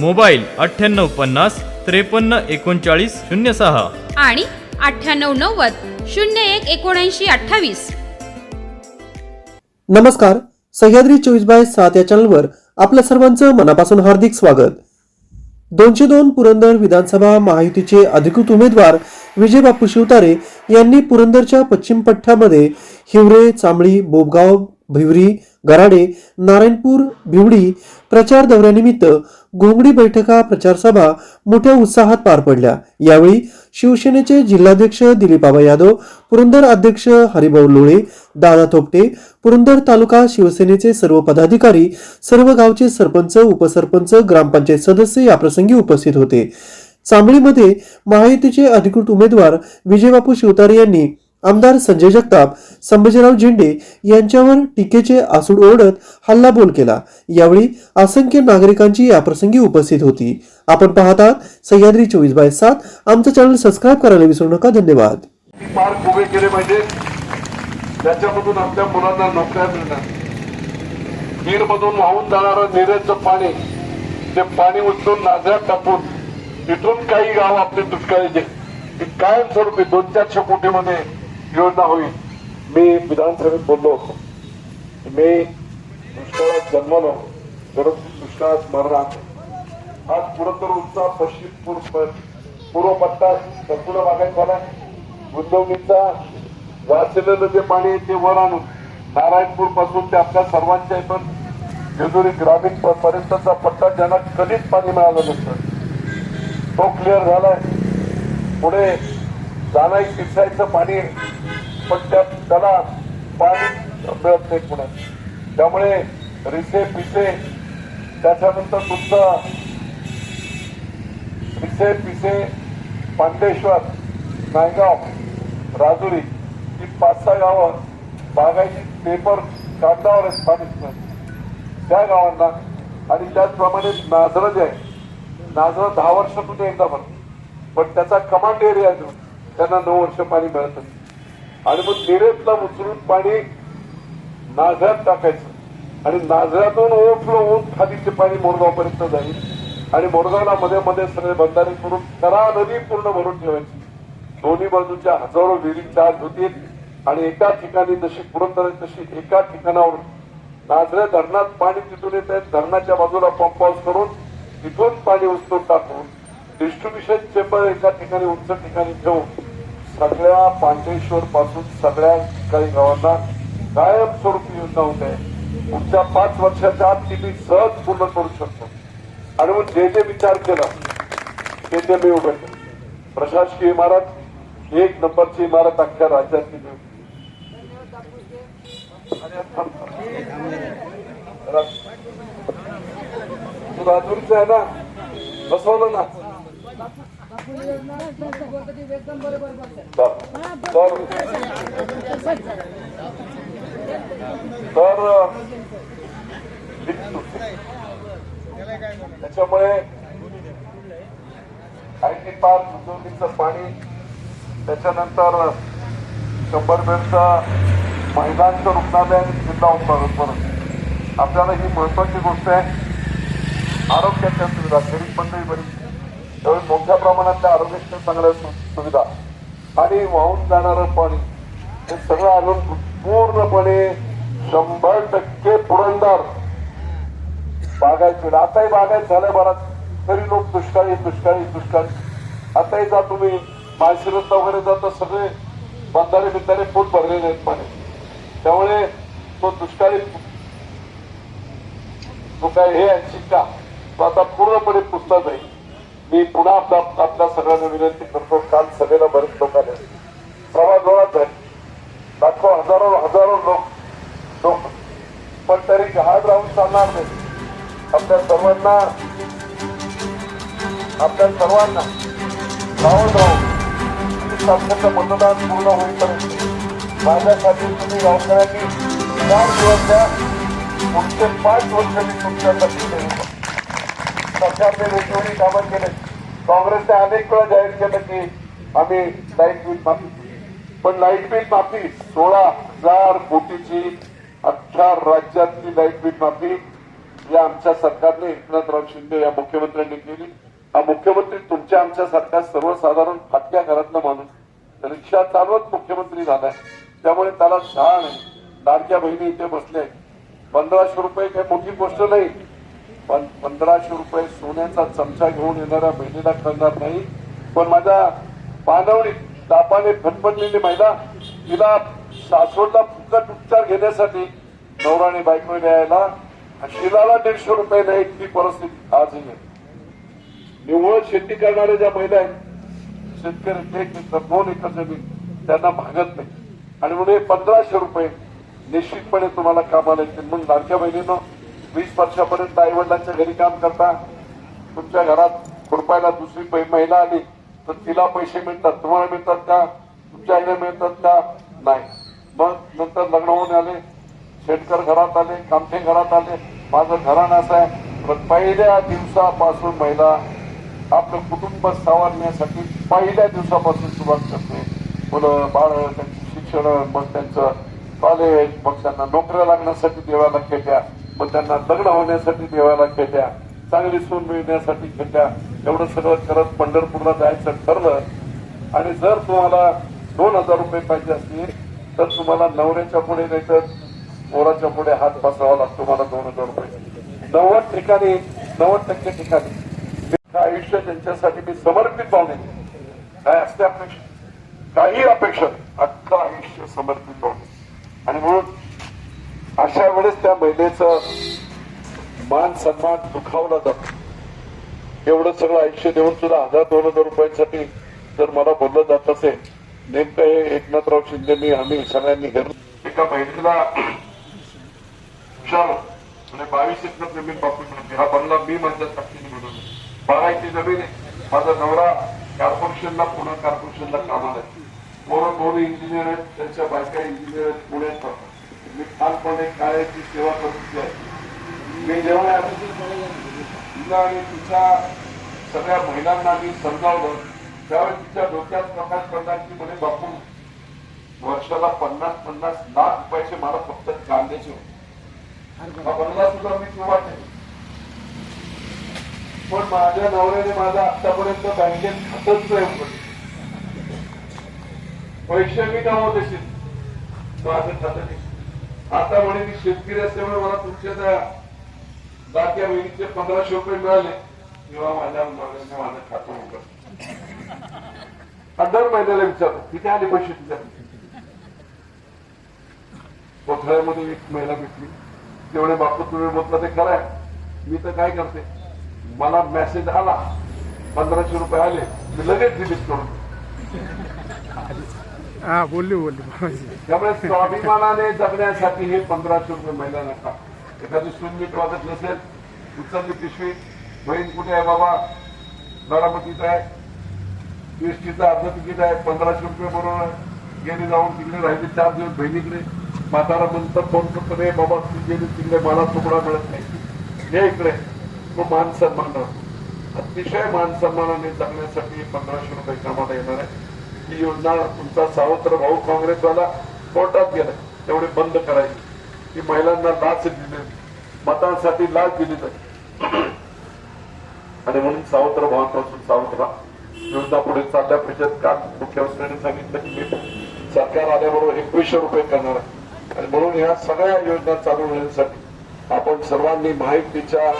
Mobile अठ्ठ्याण्णव पन्नास त्रेपन्न एकोणचाळीस शून्य सहा. आणि अठ्ठ्याण्णव नव्वद शून्य एक एकोणऐंशी अठ्ठावीस. नमस्कार. सह्याद्री चोवीस बाय सात या चॅनलवर आपल्या सर्वांचं मनापासून हार्दिक स्वागत. दोनशे दोन पुरंदर विधानसभा महायुतीचे अधिकृत उमेदवार विजयबापू शिवतारे यांनी पुरंदरच्या पश्चिम पट्ट्यामध्ये हिवरे चांबळी बोबगाव भिवरी गराडे नारायणपूर भिवडी प्रचार दौऱ्यानिमित्त घोंगडी बैठका प्रचार सभा मोठ्या उत्साहात पार पडल्या. यावेळी शिवसेनेचे जिल्हाध्यक्ष दिलीपाबा यादव पुरंदर अध्यक्ष हरिभाऊ लोळे दादा थोपटे पुरंदर तालुका शिवसेनेचे सर्व पदाधिकारी सर्व गावचे सरपंच उपसरपंच ग्रामपंचायत सदस्य याप्रसंगी उपस्थित होते. चांबळीमध्ये महायुतीचे अधिकृत उमेदवार विजयबापू शिवतारे यांनी आमदार संजय जगताप संभाजीराव झेंडे यांच्यावर टीकेचे आसूड ओढत हल्लाबोल केला. यावेळी असंख्य नागरिकांची याप्रसंगी उपस्थित होती. आपण पाहतात सह्याद्री चोवीस बाय सात आमचं चॅनल सबस्क्राईब करायला विसरू नका. धन्यवाद. पार्क उभे केले पाहिजे. त्याच्यामधून आपल्या मुलांना नोकऱ्या मिळणार. बीड मधून वाहून जाणारं निरेचं पाणी ते पाणी उचलून नाजऱ्यात टाकून तिथून काही गाव आपले दुष्काळीचे ती कायमस्वरूपी दोन चारशे कोटीमध्ये योजना होईल मी विधानसभेत बोललो होतो. मी दुष्काळात जन्मलो परंतु दुष्काळात मरणार आज पुरंदर उंचा पश्चिम पूर्व पूर्व पट्टा संपूर्ण भागात झाला. गुंतवणीचा वाचलेलं जे पाणी आहे ते वर आणून नारायणपूरपासून ते आपल्या सर्वांच्या पण जेजुरी ग्रामीण पर्यंतचा पट्टा ज्यांना कधीच पाणी मिळालं नसतं. तो क्लिअर झालाय. पुढे जाणाई पिसायचं पाणी पण त्या त्याला पाणी मिळत नाही पुण्यात. त्यामुळे रिसे पिसे त्याच्यानंतर तुमचं रिसे पिसे पांडेश्वर नायगाव राजुरी ही पाच सहा गावं बागायची पेपर कागदावर आहेत पाणीच त्या गावांना आणि त्याचप्रमाणे नाझरं जे आहे. नाझरं दहा वर्षातून एकदा भरतं. पण त्याचा कमांड एरिया जो त्यांना नऊ वर्ष पाणी मिळत नाही. आणि मग निरेतला उचलून पाणी नाझऱ्यात टाकायचं. आणि नाझऱ्यातून ओव्हरफ्लो होऊन खालीचे पाणी मोरगावपर्यंत जाईल. आणि मोरगावला मध्ये मध्ये सगळे बंधारे करून करा नदी पूर्ण भरून ठेवायची. दोन्ही बाजूच्या हजारो विहिरी चार्ज होतील आणि एका ठिकाणी जशी पुरंदर तशी एका ठिकाणावर नाझऱ्या धरणात पाणी तिथून येत आहे. धरणाच्या बाजूला पंप हाऊस करून तिथून पाणी उचलून टाकून डिस्ट्रीब्युशन चेंबर एका ठिकाणी उंच ठिकाणी ठेवून सगळ्या पांडेश्वर पासून सगळ्या काही गावांना कायमस्वरूपी योजना होत आहे पुढच्या पाच वर्षाच्या आत ती मी सहज पूर्ण करू शकतो. आणि मग जे जे विचार केला ते ते मी उभे प्रशासकीय इमारत एक नंबरची इमारत अख्ख्या राज्यातली मी तू राजूरचं आहे ना बसवलं ना. त्याच्यामुळे आय टी पार्क उद्योगीचं पाणी त्याच्यानंतर शंभर बेडचा महिलांचं रुग्णालय आणि जिल्हा उपचार आपल्याला ही महत्वाची गोष्ट आहे. आरोग्याच्या सुविधा गरीब मंडळी बरी. त्यामुळे मोठ्या प्रमाणातल्या आरोग्याच्या चांगल्या सुविधा आणि वाहून जाणारं पाणी हे सगळं आणून पूर्णपणे शंभर टक्के पुरंदर. बागायत आताही बागायत झाल्या बराच. तरी लोक दुष्काळी दुष्काळी दुष्काळी. आताही जा तुम्ही. माळशिरस्ता वगैरे जाता सगळे बंधारे बिंधारे पोट भरलेले आहेत पाणी. त्यामुळे तो दुष्काळी तो काय हे यांची का तो आता पूर्णपणे पुसला जाईल. मी पुन्हा आपला आपल्या सगळ्यांना विनंती करतो काल सभेला बरेच लोकांना आले. झाली. लाखो हजारो हजारो लोक लोक. पण तरी जहाज राहून चालणार नाही. आपल्या सर्वांना आपल्या सर्वांना सावध राहून वीस तारखेचं मतदान पूर्ण होईपर्यंत माझ्यासाठी तुम्ही गावकऱ्यांनी चार दिवस द्या. पुढचे पाच वर्ष मी तुमच्यासाठी देईन. सरकारने कामं केले. काँग्रेसने अनेक वेळा जाहीर केलं की आम्ही लाइट बिल माफी. पण लाइट बिल माफी सोळा हजार कोटीची अठरा राज्यातली लाइट बिल माफी या आमच्या सरकारने एकनाथराव शिंदे या मुख्यमंत्र्यांनी केली. हा मुख्यमंत्री तुमच्या आमच्या सारखा सर्वसाधारण फाटक्या घरातला माणूस. रिक्षा चालवत मुख्यमंत्री झालाय. त्यामुळे त्याला शाळा नाही लाडक्या बहिणी इथे बसल्या आहेत पंधराशे रुपये काही मोठी गोष्ट नाही. पण पंधराशे रुपये सोन्याचा चमचा घेऊन येणाऱ्या बहिणीला कळणार नाही. पण माझ्या पानवणी तापाने फटफटलेली महिला तिला सासवडला फुकट उपचार घेण्यासाठी नवराने बायको द्यायला शिलाला दीडशे रुपये नाही ती परिस्थिती आजही आहे. निव्वळ शेती करणाऱ्या ज्या महिला आहेत शेतकरी एक मित्र दोन एकर जमीन त्यांना भागत नाही. आणि म्हणून हे पंधराशे रुपये निश्चितपणे तुम्हाला कामाला येतील. म्हणून लाडक्या बहिणीनं वीस वर्षापर्यंत आई वडिलांच्या घरी काम करता तुमच्या घरात खुरपायला दुसरी पै- महिला आली तर तिला पैसे मिळतात तुम्हाला मिळतात का? तुमच्या आईला मिळतात का? नाही. मग नंतर लग्न होऊन आले शेतकर घरात आले कामठे घरात आले माझं घराण असं आहे पण पहिल्या दिवसापासून महिला आपलं कुटुंब सावरण्यासाठी पहिल्या दिवसापासून सुरुवात करते. मुलं बाळ त्यांची शिक्षण मग त्यांचं कॉलेज मग त्यांना नोकऱ्या लागण्यासाठी देवाला खेट्या मग त्यांना लग्न होण्यासाठी देवाला खेट्या चांगली सून मिळण्यासाठी खेट्या एवढं सगळं करत पंढरपूरला जायचं ठरलं. आणि जर तुम्हाला दोन हजार रुपये पाहिजे असतील तर तुम्हाला नवऱ्याच्या पुढे नाही तर पुढे हात पसरावा लागतो मला दोन हजार रुपये. नव्वद ठिकाणी नव्वद टक्के ठिकाणी. आयुष्य त्यांच्यासाठी मी समर्पित पाहुणे काय असते अपेक्षा? काही अपेक्षा. अख्खं आयुष्य समर्पित पाहुणे आणि म्हणून अशा वेळेस त्या महिलेचं मान सन्मान दुखावला जातो. एवढं सगळं आयुष्य देऊन सुद्धा हजार दोन हजार रुपयांसाठी जर मला बोललं जात असेल नेमकं हे एकनाथराव शिंदेनी आम्ही सगळ्यांनी घेतलं एका महिलेला विचारलं म्हणजे बावीस एकर जमीन बापून मिळते हा बंगला मी माझ्या साक्षीने मिळवला. बारायची जमीन आहे. माझा नवरा कॉर्पोरेशनला पुणे कॉर्पोरेशनला कामाला आहे. पोरं पोरं इंजिनियर आहेत. त्यांच्या बायका इंजिनियर आहेत. पुण्यात मी ठामपणे काळ्याची सेवा करतो मी जेव्हा तिला आणि तिच्या सगळ्या महिलांना मी समजावलं त्यावेळी तिच्या डोक्यात प्रकाश पडण्याची म्हणे बापू वर्षाला पन्नास पन्नास लाख रुपयाचे मला फक्त कांद्याचे होते. बनला सुद्धा मी किंवा पण माझ्या नवऱ्याने माझा आतापर्यंत बँकेत खातच नाही पैसे मी कमावत असेल? माझं खातं नाही. आता म्हणे मी शेतकरी असल्यामुळे मला तुमच्या त्या लाडक्या बहिणीचे पंधराशे रुपये मिळाले. किंवा माझ्या नवऱ्याने माझं खातं उघडलं. दर महिन्याला विचारतो किती आले पैसे तुझ्या? कोथळ्यामध्ये एक महिला भेटली. तेवढे बापू तुम्ही म्हटलं ते खरं आहे. मी तर काय करते मला मेसेज आला पंधराशे रुपये आले मी लगेच डिलीट करून हा बोलली बोलली त्यामुळे स्वाभिमानाने जगण्यासाठी हे पंधराशे रुपये महिला नका एखादी सुनमीट वागत नसेल उचलली पिशवी बहीण कुठे आहे बाबा? बारामतीत आहे. पीएसटीचं अर्ध तिकीट आहे पंधराशे रुपये बरोबर गेले जाऊन तिकडे राहिले चार दिवस बहिणीकडे. म्हातारा म्हणतं फोन करतो रे? बाबा तू गेली तिकडे मला तुकडा मिळत नाही. हे इकडे. तो मान सन्मान राहतो. अतिशय मान सन्मानाने जगण्यासाठी पंधराशे रुपये कामाला येणार आहे. ही योजना तुमचा सावत्र भाऊ काँग्रेसवाला कोर्टात गेला. तेवढे बंद करायची. ही महिलांना लाच दिली. मतांसाठी लाच दिली जाते आणि म्हणून सावत्र भावांपासून सावत्र योजना पुढे चालल्या पाहिजेत. काल मुख्यमंत्र्यांनी सांगितलं की मी सरकार आल्याबरोबर एकवीसशे रुपये करणार आहे. आणि म्हणून ह्या सगळ्या योजना चालू होण्यासाठी आपण सर्वांनी माहितीच्या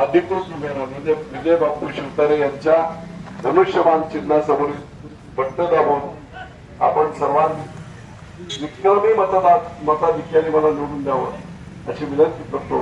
अधिकृत उमेदवार म्हणजे विजय बापू शिवतारे यांच्या धनुष्यबाण चिन्हासमोर बट्ट दाबून आपण सर्वांनी विक्रमी मतदार मताधिक्याने मला निवडून द्यावं अशी विनंती करतो.